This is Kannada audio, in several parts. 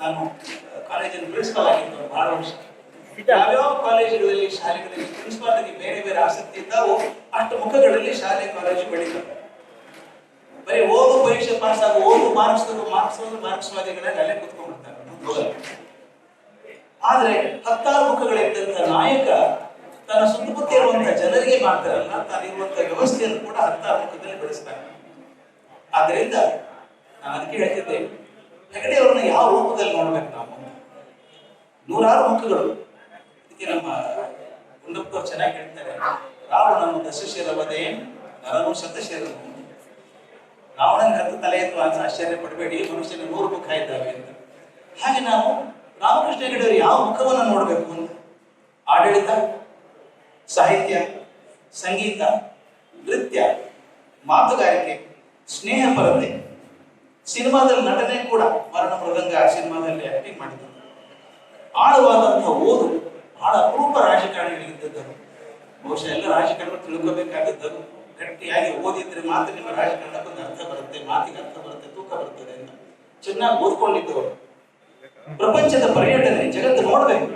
ನಾನು ಕಾಲೇಜಿನ ಪ್ರಿನ್ಸಿಪಾಲ್ ಆಗಿದ್ದು ಬಹಳ ವರ್ಷ. ಯಾವ್ಯಾವ ಕಾಲೇಜುಗಳಲ್ಲಿ ಶಾಲೆಗಳಲ್ಲಿ ಪ್ರಿನ್ಸಿಪಾಲ್ ಆಗಿ ಬೇರೆ ಬೇರೆ ಆಸಕ್ತಿ ಇದ್ದಾವೋ ಅಷ್ಟು ಮುಖಗಳಲ್ಲಿ ಶಾಲೆ ಕಾಲೇಜು ಬೆಳೀತವೆ. ಬರೀ ಓದು ಪರೀಕ್ಷೆ ಪಾಸ್ ಆಗೋ ಓದು ಮಾರ್ಕ್ಸ್ ಮಾರ್ಕ್ಸ್ ಮಾರ್ಕ್ಸ್ವಾದಿಗಳಲ್ಲಿ ಅಲ್ಲೇ ಕುತ್ಕೊಂಡ್ಬಿಡ್ತಾರೆ. ಆದ್ರೆ ಹತ್ತಾರು ಮುಖಗಳಿದ್ದಂತ ನಾಯಕ ತನ್ನ ಸುತ್ತಮುತ್ತ ಇರುವಂತಹ ಜನರಿಗೆ ಮಾಡ್ತಾರಲ್ಲ ತಾನಿರುವಂತಹ ವ್ಯವಸ್ಥೆಯನ್ನು ಕೂಡ ಹತ್ತಾರು ಮುಖದಲ್ಲಿ ಬೆಳೆಸ್ತಾರೆ ಆದ್ರಿಂದ ನಾನು ಅದಕ್ಕೆ ಹೇಳ್ತಿದ್ದೆ ಹೆಗಡೆ ಅವರನ್ನ ಯಾವ ರೂಪದಲ್ಲಿ ನೋಡ್ಬೇಕು ನಾವು? ನೂರಾರು ಮುಖಗಳು. ಇದಕ್ಕೆ ನಮ್ಮ ಗುಂಡಪ್ಪ ಚೆನ್ನಾಗಿ ಹೇಳ್ತಾರೆ, ರಾವಣನು ದಶಶಿರವದೇ ನರನು ಶತಶಿರನು ರಾವಣನ ಹತ್ತು ತಲೆ ಇತ್ತು ಅಂತ ಆಶ್ಚರ್ಯ ಪಡಬೇಡಿ ಮನುಷ್ಯನ ನೂರು ಮುಖ ಇದ್ದಾವೆ ಅಂತ. ಹಾಗೆ ನಾವು ರಾಮಕೃಷ್ಣ ಹೆಗಡೆಯವರು ಯಾವ ಮುಖವನ್ನು ನೋಡಬೇಕು ಅಂತ? ಆಡಳಿತ, ಸಾಹಿತ್ಯ, ಸಂಗೀತ, ನೃತ್ಯ, ಮಾತುಗಾರಿಕೆ ಸ್ನೇಹಪರತೆ ಸಿನಿಮಾದಲ್ಲಿ ನಟನೆ ಕೂಡ ಮರಣ ಮೃದಂಗ ಸಿನಿಮಾದಲ್ಲಿ ಆಕ್ಟಿಂಗ್ ಮಾಡಿದ್ರು. ಆಳವಾದಂತಹ ಓದು ಬಹಳ ಅಪರೂಪ ರಾಜಕಾರಣಿಗಳಿದ್ದರು ಬಹುಶಃ ಎಲ್ಲ ರಾಜಕಾರಣ ತಿಳ್ಕೋಬೇಕಾಗಿದ್ದರು ಗಟ್ಟಿಯಾಗಿ ಓದಿದ್ರೆ ಮಾತ್ರ ನಿಮ್ಮ ರಾಜಕಾರಣಕ್ಕೊಂದು ಅರ್ಥ ಬರುತ್ತೆ, ಮಾತಿಗೆ ಅರ್ಥ ಬರುತ್ತೆ, ತೂಕ ಬರುತ್ತದೆ ಅಂತ ಚೆನ್ನಾಗಿ ಓದ್ಕೊಂಡಿದ್ದವರು. ಪ್ರಪಂಚದ ಪರ್ಯಟನೆ, ಜಗತ್ತು ನೋಡ್ಬೇಕು.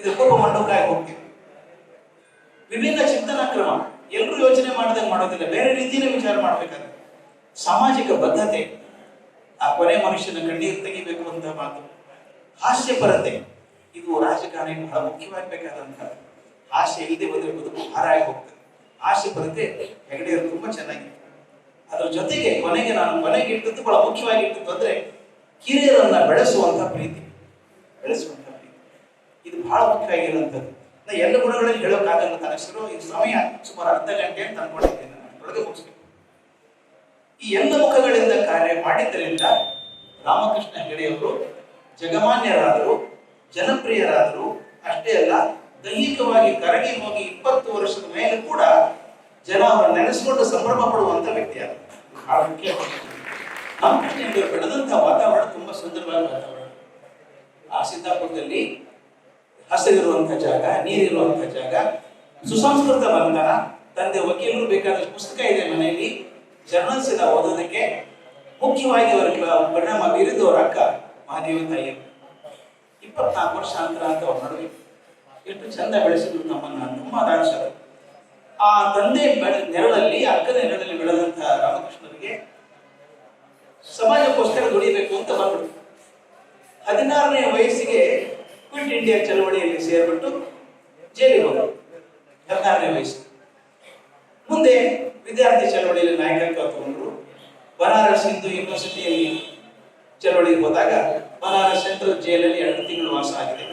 ಇದು ಕೋಪ ಮಂಡೋಕಾಗಿ ಹೋಗ್ತೀವಿ. ವಿಭಿನ್ನ ಚಿಂತನಾ ಕ್ರಮ ಎಲ್ಲರೂ ಯೋಚನೆ ಮಾಡ್ದಂಗೆ ಮಾಡೋದಿಲ್ಲ. ಬೇರೆ ರೀತಿಯೇ ವಿಚಾರ ಮಾಡ್ಬೇಕಾದ್ರೆ. ಸಾಮಾಜಿಕ ಬದ್ಧತೆ. ಆ ಕೊನೆ ಮನುಷ್ಯನ ಕಣ್ಣೀರು ತೆಗಿಬೇಕು ಅಂತ ಮಾತು. ಹಾಸ್ಯಪರತೆ ಇದು ರಾಜಕಾರಣಿ ಬಹಳ ಮುಖ್ಯವಾಗಬೇಕಾದಂತಹ ಹಾಸ್ಯ ಇಲ್ಲದೆ ಬಂದ್ರೆ ಬದುಕು ಭಾರ ಆಗಿ ಹೋಗ್ತದೆ. ಹಾಸ್ಯಪರತೆ ಹೆಗಡೆಯವರು ತುಂಬಾ ಚೆನ್ನಾಗಿತ್ತು ಅದರ ಜೊತೆಗೆ ಕೊನೆಗೆ ನಾನು ಕೊನೆಗೆ ಇಟ್ಟದ್ದು ಬಹಳ ಮುಖ್ಯವಾಗಿ ಇಟ್ಟದ್ದು ಅಂದ್ರೆ ಕಿರಿಯರನ್ನ ಬೆಳೆಸುವಂತ ಪ್ರೀತಿ. ಬೆಳೆಸುವಂತ ಪ್ರೀತಿ. ಇದು ಬಹಳ ಮುಖ್ಯವಾಗಿರುವಂಥದ್ದು. ನಾ ಎಲ್ಲ ಗುಣಗಳಲ್ಲಿ ಹೇಳೋಕ್ಕಾಗಲ್ಲ ತನ್ನ ಶುರು ಇದು ಸಮಯ ಸುಮಾರು ಅರ್ಧ ಗಂಟೆ ಅಂತ ಅನ್ಕೊಂಡಿದ್ದೇನೆ ನಾನು. ಮುಗಿಸ್ಬೇಕು ಈ ಎಲ್ಲ ಮುಖಗಳಿಂದ ಕಾರ್ಯ ಮಾಡಿದ್ದರಿಂದ ರಾಮಕೃಷ್ಣ ಹೆಗಡೆಯವರು ಜಗಮಾನ್ಯರಾದರು, ಜನಪ್ರಿಯರಾದರು. ಅಷ್ಟೇ ಅಲ್ಲ, ದೈಹಿಕವಾಗಿ ಕರಗಿ ಹೋಗಿ ಇಪ್ಪತ್ತು ವರ್ಷದ ಮೇಲೆ ಕೂಡ ಜನ ಅವರನ್ನು ನೆನೆಸ್ಕೊಂಡು ಸಂಭ್ರಮ ಪಡುವಂತ ಮುಖ್ಯ ರಾಮಕೃಷ್ಣ ಬೆಳೆದಂತಹ ವಾತಾವರಣ ತುಂಬಾ ಸುಂದರವಾದ ವಾತಾವರಣ. ಆ ಸಿದ್ದಾಪುರದಲ್ಲಿ ಹಸಿರಿರುವಂತಹ ಜಾಗ ನೀರಿರುವಂತಹ ಜಾಗ, ಸುಸಂಸ್ಕೃತ ಬಂಧನ, ತಂದೆ ವಕೀಲರು ಬೇಕಾದಷ್ಟು ಪುಸ್ತಕ ಇದೆ ಮನೆಯಲ್ಲಿ. ಜರ್ನಲ್ಸ್ ಓದೋದಕ್ಕೆ ಮುಖ್ಯವಾಗಿ ಅವರ ಪರಿಣಾಮ ಪರಿಣಾಮ ಬೀರಿದವರ ಅಕ್ಕ ಮಹಾದೇವಿ ತಾಯಿ ಇಪ್ಪತ್ನಾಲ್ಕು ವರ್ಷ ಅಂತರ ಅಂತ ಅವ್ರ ನಡುವೆ ಎಷ್ಟು ಚಂದ ಬೆಳೆಸಿದ್ರು ನಮ್ಮನ್ನ ನಮ್ಮ ದಾಡಿಸರು ಆ ತಂದೆ ನೆರಳಲ್ಲಿ ಅಕ್ಕನ ನೆರಳಲ್ಲಿ ಬೆಳೆದಂತಹ ರಾಮಕೃಷ್ಣರಿಗೆ ಸಮಾಜಕ್ಕೋಸ್ಕರ ದುಡಿಬೇಕು ಅಂತ ಬಂದ್ರು ಹದಿನಾರನೇ ವಯಸ್ಸಿಗೆ ಕ್ವಿಟ್ ಇಂಡಿಯಾ ಚಳವಳಿಯಲ್ಲಿ ಸೇರ್ಬಿಟ್ಟು ಜೈಲಿಗೆ ಹೋದರು. ಹದಿನಾರನೇ ವಯಸ್ಸು. ಮುಂದೆ ವಿದ್ಯಾರ್ಥಿ ಚಳವಳಿಯಲ್ಲಿ ನಾಯಕತ್ವ ತಗೊಂಡ್ರು. ಬನಾರಸ್ ಹಿಂದೂ ಯೂನಿವರ್ಸಿಟಿಯಲ್ಲಿ ಚಳವಳಿಗೆ ಹೋದಾಗ ಬನಾರಸ್ ಸೆಂಟ್ರಲ್ ಜೈಲಲ್ಲಿ ಎರಡು ತಿಂಗಳು ವಾಸ ಆಗಿದೆ.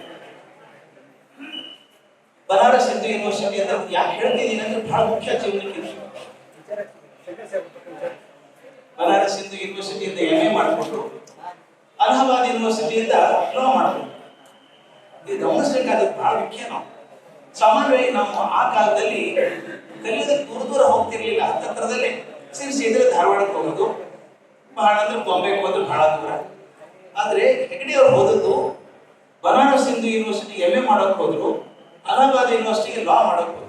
ಬನಾರಸ್ ಹಿಂದೂ ಯೂನಿವರ್ಸಿಟಿ ಅಂತ ಯಾಕೆ ಹೇಳ್ತಿದ್ದೀನಿ ಅಂದ್ರೆ ಬಹಳ ಮುಖ್ಯ ಜೀವನಕ್ಕೆ. ಬನಾರಸ್ ಹಿಂದೂ ಯೂನಿವರ್ಸಿಟಿಯಿಂದ ಎಂ ಎ ಮಾಡಿಕೊಂಡು ಅಲಹಾಬಾದ್ ಯೂನಿವರ್ಸಿಟಿಯಿಂದ ಲಾ ಮಾಡಿಕೊಂಡು ಇದು ಗಮನಿಸಬೇಕಾದ ಬಹಳ ಮುಖ್ಯ ನಾವು. ಸಾಮಾನ್ಯವಾಗಿ ನಾವು ಆ ಕಾಲದಲ್ಲಿ ಕಲಿಯೋದಕ್ಕೆ ದೂರ ದೂರ ಹೋಗ್ತಿರ್ಲಿಲ್ಲ ಹತ್ತಿರದಲ್ಲೇ ಸಿರ್ಸಿ ಇದ್ರೆ ಧಾರವಾಡಕ್ಕೆ ಹೋಗೋದು. ಬಹಳ ಅಂದ್ರೆ ಬಾಂಬೆಗೆ ಹೋದ್ರೆ ಬಹಳ ದೂರ. ಆದ್ರೆ ಹೆಗಡೆ ಅವ್ರು ಹೋದದ್ದು Banaras Hindu University M A ಮಾಡೋಕೆ ಹೋದ್ರು, ಅಲಹಾಬಾದ್ ಯೂನಿವರ್ಸಿಟಿಗೆ ಲಾ ಮಾಡೋಕೆ ಹೋದ್ರು.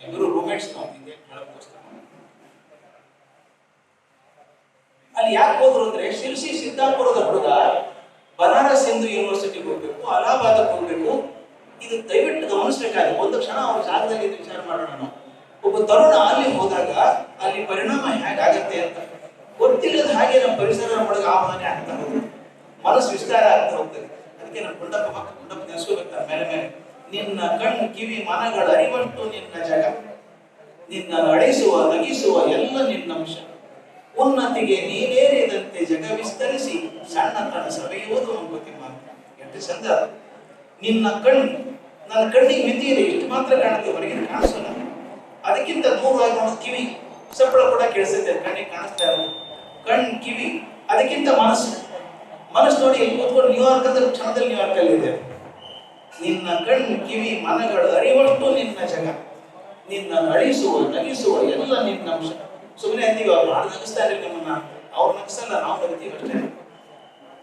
ಇವರು ರೂಮೇಟ್ಸ್ ಅಲ್ಲಿ ಯಾಕೆ ಹೋದ್ರು ಅಂದ್ರೆ ಶಿರ್ಸಿ ಸಿದ್ದಾಪುರದ ಹುಡುಗ ಬನಾರಸ್ ಹಿಂದೂ ಯೂನಿವರ್ಸಿಟಿಗೆ ಹೋಗ್ಬೇಕು ಅಲಹಾಬಾದಕ್ಕೆ ಹೋಗ್ಬೇಕು. ಇದು ದಯವಿಟ್ಟು ಗಮನಿಸಬೇಕಾದ್ರೆ ಒಂದು ಕ್ಷಣ ಅವ್ರ ಜಾಗದಲ್ಲಿ ಇದು ವಿಚಾರ ಮಾಡೋಣ ಒಬ್ಬ ತರುಣ ಅಲ್ಲಿ ಹೋದಾಗ ಅಲ್ಲಿ ಪರಿಣಾಮ ಹೇಗಾಗತ್ತೆ ಅಂತ. ಗೊತ್ತಿಲ್ಲದ ಹಾಗೆ ನಮ್ಮ ಪರಿಸರ ಒಳಗೆ ಆಹ್ವಾನ ಆಗ್ತಾ ಹೋಗುತ್ತೆ. ಮನಸ್ಸು ವಿಸ್ತಾರ ಆಗ್ತಾ ಹೋಗ್ತದೆ. ಅದಕ್ಕೆ ನಮ್ಮ ಗುಂಡಪ್ಪ ಮಕ್ಕ ಗುಂಡಪ್ಪ ನೆನೆಸ್ಕೋಬೇಕು ಮೇಲೆ ಮೇಲೆ. ನಿನ್ನ ಕಣ್ಣು ಕಿವಿ, ಮನಗಳ ಅರಿವಷ್ಟು ನಿನ್ನ ಜಾಗ. ನಿನ್ನ ಅಳಿಸುವ, ನಗಿಸುವ ಎಲ್ಲ ನಿನ್ನ ಅಂಶ ಉನ್ನತಿಗೆ ನೀನೇರಿದಂತೆ ಜಗ ವಿಸ್ತರಿಸಿ ಸಣ್ಣತನ ಸವೆಯುವುದು ಮಂಕುತಿಮ್ಮ ಎಷ್ಟು ಚಂದ? ಅದು. ನಿನ್ನ ಕಣ್ಣು, ನನ್ನ ಕಣ್ಣಿಗೆ ಮಿತಿ ಇದೆ ಇಷ್ಟು ಮಾತ್ರ ಕಾಣುತ್ತೆ. ಹೊರಗಿನ ನಾನು ಅದಕ್ಕಿಂತ ದೂರವಾಗಿ ನೋಡೋದು ಕಿವಿ. ಸಪ್ಪಳ ಕೂಡ ಕೇಳಿಸುತ್ತೆ. ಕಣ್ಣಿಗೆ ಕಾಣಿಸ್ತಾ ಇರೋದು ಕಣ್, ಕಿವಿ, ಅದಕ್ಕಿಂತ ಮನಸ್ಸು. ಮನಸ್ಸು ನೋಡಿ ಕೂತ್ಕೊಂಡು ನ್ಯೂಯಾರ್ಕ್ ಅಂದ್ರೆ ಕ್ಷಣದಲ್ಲಿ ನ್ಯೂಯಾರ್ಕ್ ಅಲ್ಲಿ ಇದೆ ನಿನ್ನ ಕಣ್ಣು ಕಿವಿ, ಮನಗಳು ಅರಿವಷ್ಟು ನಿನ್ನ ಜಗ. ನಿನ್ನ ಅಳಿಸುವ, ನಗಿಸುವ ಎಲ್ಲ ನಿನ್ನ ಅಂಶ. ಸುಮ್ಮನೆ ಅಂತೀವಿ, ಅವ್ರು ನಗಿಸ್ತಾ ನಗಿಸ್ತಾರೆ ನಮ್ಮನ್ನ ಅವ್ರು ನಗಿಸಲ್ಲ, ನಾವು ನಗ್ತೀವಿ ಅಷ್ಟೇ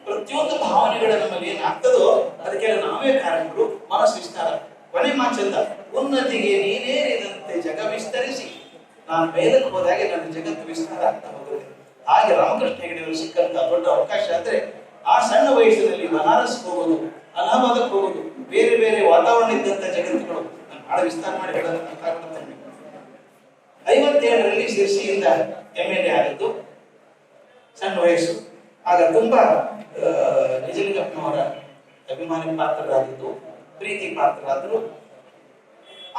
ಪ್ರತಿಯೊಂದು ಭಾವನೆಗಳ ನಮ್ಮಲ್ಲಿ ಏನಾಗ್ತದೋ ಅದಕ್ಕೆಲ್ಲ ನಾವೇ ಕಾರಣಗಳು. ಮನಸ್ಸು ವಿಸ್ತಾರ. ಕೊನೆ ಮಾಚಂದ ಉನ್ನತಿಗೆ ನೀನೇರಿದಂತೆ ಜಗ ವಿಸ್ತರಿಸಿ. ನಾನು ಮೇಲಕ್ಕೆ ಹೋದಾಗೆ ನನ್ನ ಜಗತ್ತು ವಿಸ್ತಾರ ಆಗ್ತಾ ಹೋಗುತ್ತೆ. ಹಾಗೆ ರಾಮಕೃಷ್ಣ ಹೆಗಡೆಯವರು ಸಿಕ್ಕಂತ ದೊಡ್ಡ ಅವಕಾಶ ಆದ್ರೆ, ಆ ಸಣ್ಣ ವಯಸ್ಸಿನಲ್ಲಿ ಬನಾರಸ್ ಹೋಗೋದು ಅಲಹಾಬಾದಕ್ಕೆ ಹೋಗೋದು, ಬೇರೆ ಬೇರೆ ವಾತಾವರಣ ಇದ್ದಂತ ಜಗತ್ತುಗಳು ನಾನು ಬಹಳ ವಿಸ್ತಾರ ಮಾಡಿ ಹೇಳೋದಕ್ಕೆ. ಐವತ್ತೇಳರಲ್ಲಿ ಶಿರ್ಸಿಯಿಂದ ಎಂ ಎಲ್ ಎ ಆಗಿದ್ದು, ಸಣ್ಣ ವಯಸ್ಸು. ಆಗ ತುಂಬಾ ನಿಜಲಿಂಗಪ್ಪನವರ ಅಭಿಮಾನಿ ಪಾತ್ರರಾಗಿದ್ದು, ಪ್ರೀತಿ ಪಾತ್ರರಾದರು.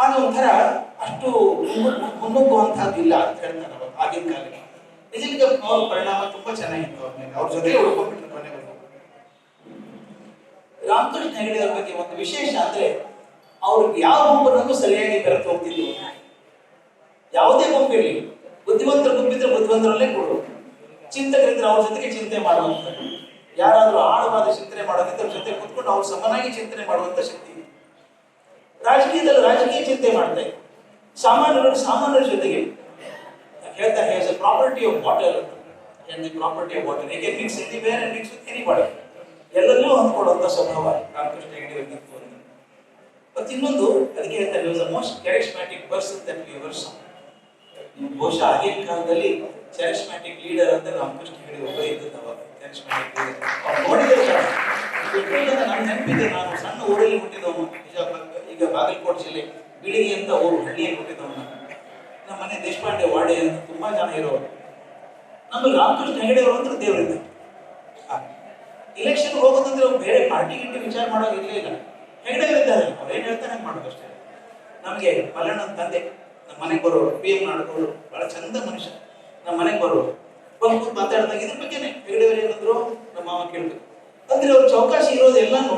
ಆಗ ಒಂಥರ ಅಷ್ಟು ಮುನ್ನುಗ್ಗುವಂತಹದ್ದು ಇಲ್ಲ ಅಂತ ಹೇಳ್ತಾರೆ ಆಗಿನ ಕಾಲಕ್ಕೆ. ನಿಜಲಿಂಗಪ್ಪನವರ ಪರಿಣಾಮ ತುಂಬಾ ಚೆನ್ನಾಗಿತ್ತು ಅವ್ರ ಮೇಲೆ. ಅವ್ರ ಜೊತೆ ಉಳ್ಕೊಂಡ್ಬಿಟ್ರು ಕೊನೆವರೆಗೂ. ರಾಮಕೃಷ್ಣ ಹೆಗಡೆ ಅವ್ರ ಬಗ್ಗೆ ಒಂದು ವಿಶೇಷ ಅಂದ್ರೆ, ಅವ್ರಿಗೆ ಯಾವ ಒಬ್ಬರನ್ನು ಸರಿಯಾಗಿ ಬೆರೆತು ಯಾವುದೇ ಗುಂಪಿರಲಿ ಬುದ್ಧಿವಂತರ ಗುಂಪಿದ್ರೆ ಬುದ್ಧಿವಂತರಲ್ಲೇ ಕೊಡು. ಚಿಂತಕರಿದ್ರೆ ಅವ್ರ ಜೊತೆಗೆ ಚಿಂತೆ ಮಾಡುವಂತ. ಯಾರಾದರೂ ಆಳವಾದ ಚಿಂತನೆ ಮಾಡೋದಿದ್ರೆ ಅವ್ರ ಜೊತೆ ಕೂತ್ಕೊಂಡು ಅವ್ರು ಸಮನಾಗಿ ಚಿಂತನೆ ಮಾಡುವಂತ ಶಕ್ತಿ. ರಾಜಕೀಯದಲ್ಲಿ ರಾಜಕೀಯ ಚಿಂತೆ ಮಾಡ್ತಾ ಇದ್ದಾರೆ ಸಾಮಾನ್ಯರು ಸಾಮಾನ್ಯರ ಜೊತೆಗೆ. ಹೇಳ್ತಾರೆ property of water and the property of water ಹೇಗೆ mix anywhere and mix with ಮಾಡಿ ಎಲ್ಲರಲ್ಲೂ ಹೊಂದ್ಕೊಳ್ಳುವಂತ ಸ್ವಭಾವ. ರಾಮಕೃಷ್ಣ ಹೆಗಡೆ ಅಂತ ಇನ್ನೊಂದು ಅದಕ್ಕೆ ಹೇಳ್ತಾರೆ most charismatic person that your ever ಬಹುಶಃ ಆಗಿನ ಕಾಲದಲ್ಲಿ ಚಾರಿಸ್ಮ್ಯಾಟಿಕ್ ಲೀಡರ್ ಅಂತ ರಾಮಕೃಷ್ಣ ಹೆಗಡೆ ಒಬ್ಬ ಇದ್ದದ್ದು ಚಾರಿಸ್ಮ್ಯಾಟಿಕ್ ನನ್ನ ನೆನಪಿದೆ ನಾನು ಸಣ್ಣ ಊರಲ್ಲಿ ಹುಟ್ಟಿದವನು ಈಗ ಬಾಗಲಕೋಟೆ ಜಿಲ್ಲೆ ಬಿಳಿಗಿ ಅಂತ ಊರು, ಹಳ್ಳಿಯಲ್ಲಿ ಹುಟ್ಟಿದವನು. ನಮ್ಮ ಮನೆ ದೇಶಪಾಂಡೆ ವಾಡೆ ಅಂತ ತುಂಬಾ ಜನ ಇರೋರು. ನಮ್ಮ ರಾಮಕೃಷ್ಣ ಹೆಗಡೆ ಅವರು ಅಂದ್ರೆ ದೇವರಿದ್ದ. ಇಲೆಕ್ಷನ್ ಹೋಗೋದಂದ್ರೆ ಬೇರೆ ಪಾರ್ಟಿ ಗಿಂಟಿ ವಿಚಾರ ಮಾಡೋದು ಇರಲಿಲ್ಲ. ಹೆಗಡೆ ಇದ್ದಾರೆ. ಅವ್ರು ಏನ್ ಹೇಳ್ತಾರೆ ಮಾಡೋದು ಅಷ್ಟೇ. ನಮಗೆ ಮಲ್ಲಣ್ಣನ ತಂದೆ. ನಮ್ಮ ಮನೆಗೆ ಬರೋರು ಪಿ ಎಂ ನಾಡಕೋರು ಬಹಳ ಚಂದ ಮನುಷ್ಯ. ನಮ್ಮ ಮನೆಗೆ ಬರೋರು ಬಂದು ಮಾತಾಡಿದಾಗ ಇದ್ರ ಬಗ್ಗೆನೆ ಹೆಗಡೆಯವರು ಏನಾದ್ರು ನಮ್ಮ ಮಾವ ಕೇಳ್ಬೇಕು. ಅಂದ್ರೆ ಅವ್ರ ಚೌಕಾಶಿ ಇರೋದೆಲ್ಲಾನು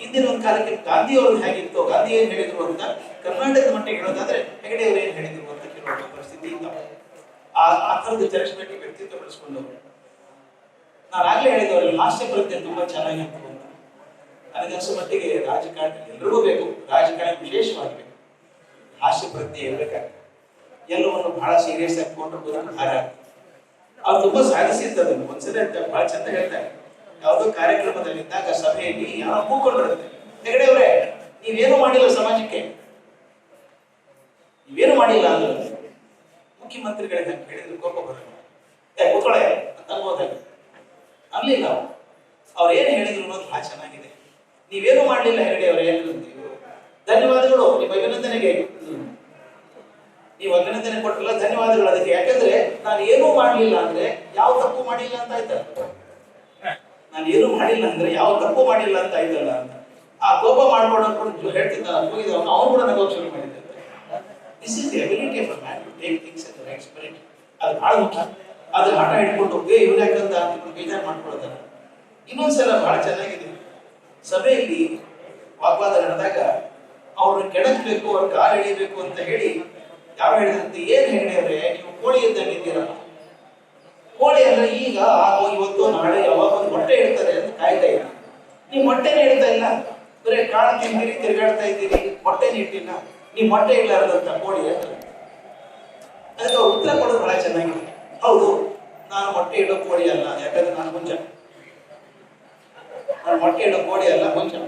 ಹಿಂದಿನ ಒಂದು ಕಾಲಕ್ಕೆ ಗಾಂಧಿ ಅವರು ಹೇಗಿತ್ತು, ಗಾಂಧಿ ಏನ್ ಹೇಳಿದ್ರು ಅಂತ ಕರ್ನಾಟಕದ ಮಟ್ಟಿಗೆ ಹೇಳೋದಾದ್ರೆ ಹೆಗಡೆ ಅವ್ರು ಏನ್ ಹೇಳಿದ್ರು ಅಂತ ಕೇಳುವಂತ ಪರಿಸ್ಥಿತಿ ಇತ್ತು ಆ ಆ ಥರದ ಚರಿಸ್ಮೆಟಿಕ್ ವ್ಯಕ್ತಿತ್ವ ಬೆಳೆಸ್ಕೊಂಡವರು. ನಾನು ಆಗ್ಲೇ ಹೇಳಿದವರಲ್ಲಿ ಹಾಸ್ಯ ಪ್ರಜ್ಞೆ ತುಂಬಾ ಚೆನ್ನಾಗಿತ್ತು ಅಂತ. ನನಗನ್ಸೋ ಮಟ್ಟಿಗೆ ರಾಜಕಾರಣ ಎಲ್ರಿಗೂ ಬೇಕು. ರಾಜಕಾರಣ ವಿಶೇಷವಾಗಿ ಪ್ರಜ್ಞೆ ಇರಬೇಕಾಗ್ತದೆ ಎಲ್ಲವನ್ನು ಬಹಳ ಸೀರಿಯಸ್ ಆಗಿ ಕೊಂಡ್ರೆ ಬದುಕು ಹಾರ ಅವ್ರು ತುಂಬಾ ಸಾಧಿಸಿರ್ತದೆ ಒಂದ್ಸಲ ಬಹಳ ಚಂದ ಹೇಳ್ತಾರೆ. ಯಾವುದೋ ಕಾರ್ಯಕ್ರಮದಲ್ಲಿ ಇದ್ದಾಗ ಸಭೆಯಲ್ಲಿ ಯಾರೋ ಕೂಕೊಂಡು ಬರುತ್ತೆ ಹೆಗಡೆ ಅವರೇ, ನೀವೇನು ಮಾಡಿಲ್ಲ ಸಮಾಜಕ್ಕೆ. ನೀವೇನು ಮಾಡಿಲ್ಲ ಅಂದ್ರೆ. ಮುಖ್ಯಮಂತ್ರಿಗಳಿಗೆ ಹೇಳಿದ್ರೆ ಕೋಪ ಬರಲ್ಲ. ಕೂತ್ಕೊಳ್ಳೆ ಅಂತ ಅನ್ಬೋದಾಗ ಅಲ್ಲಿಲ್ಲ ಅವ್ರು. ಏನು ಹೇಳಿದ್ರು ಅನ್ನೋದು ಬಹಳ ಚೆನ್ನಾಗಿದೆ. ನೀವೇನು ಮಾಡಲಿಲ್ಲ ಹೆಗಡೆ ಅವ್ರು, ಏನು ಧನ್ಯವಾದಗಳು, ನಿಮ್ಮ ಅಭಿನಂದನೆಗೆ. ನೀವು ಅಭಿನಂದನೆ ಕೊಟ್ಟಲ್ಲ ಧನ್ಯವಾದಗಳು ಅದಕ್ಕೆ. ಯಾಕಂದ್ರೆ ನಾನು ಏನೂ ಮಾಡಲಿಲ್ಲ ಅಂದ್ರೆ ಯಾವ ತಪ್ಪು ಮಾಡಿಲ್ಲ ಅಂತ ಆಯ್ತಲ್ಲ ನಾನು ಏನು ಮಾಡಿಲ್ಲ ಅಂದ್ರೆ ಯಾವ ತಪ್ಪು ಮಾಡಿಲ್ಲ ಅಂತ ಆಯ್ತಲ್ಲ ಅಂತ. ಆ ಕೋಪ ಮಾಡ್ಕೊಂಡು ಹೇಳ್ತಿದ್ದ ಹೋಗಿದ್ದ ಅವನು ಕೂಡ ನಗೋಕ್ ಶುರು ಮಾಡಿದ್ದೆ this is the ability of man take things spirit ಅದು ಬಹಳ ಮುಖ್ಯ. ಅದು ಹಠ ಹಿಡ್ಕೊಂಡು, ಏ ಇವ್ರು ಯಾಕಂತ ಬೇಜಾರು ಮಾಡ್ಕೊಳ್ತಾರೆ ಇನ್ನೊಂದ್ಸಲ ಬಹಳ ಚೆನ್ನಾಗಿದೆ. ಸಭೆಯಲ್ಲಿ ವಾಗ್ವಾದ ನಡೆದಾಗ, ಅವ್ರನ್ನ ಕೆಡಕ್ಬೇಕು, ಅವ್ರ ಕಾಲು ಎಳಿಬೇಕು ಅಂತ ಹೇಳಿ ಯಾವ ಹೇಳಿದಂತೆ? ಏನ್ ಹೇಳಿದ್ರೆ ನೀವು ಕೋಳಿ ಅಂತ ಇದ್ದೀರಲ್ಲ ಕೋಳಿ ಅಂದ್ರೆ ಈಗ ಇವತ್ತು ನಾಳೆ ಯಾವಾಗ ಒಂದು ಮೊಟ್ಟೆ ಇಡ್ತಾರೆ ಅಂತ ಕಾಯ್ತಾ ಇಲ್ಲ ನೀವು ಮೊಟ್ಟೆನೇ ಇಡ್ತಾ ಇಲ್ಲ? ಬರೀ ಕಾಳು ತಿಂತೀರಿ ತಿರುಗಾಡ್ತಾ ಇದ್ದೀರಿ ಮೊಟ್ಟೆನೇ ಇಟ್ಟಿಲ್ಲ ನೀವು ಮೊಟ್ಟೆ ಇಡ್ಲಾರ್ದಂತ ಕೋಳಿ ಅಂತ. ಅದಕ್ಕೆ ಉತ್ತರ ಕೊಡೋದು ಬಹಳ ಚೆನ್ನಾಗಿದೆ. ಹೌದು, ನಾನು ಮೊಟ್ಟೆ ಇಡೋ ಕೋಳಿ ಅಲ್ಲ, ಯಾಕಂದ್ರೆ ನಾನು ಮುಂಚೆ. ನಾನು ಮೊಟ್ಟೆ ಇಡೋ ಕೋಳಿ ಅಲ್ಲ, ಮುಂಚೆ.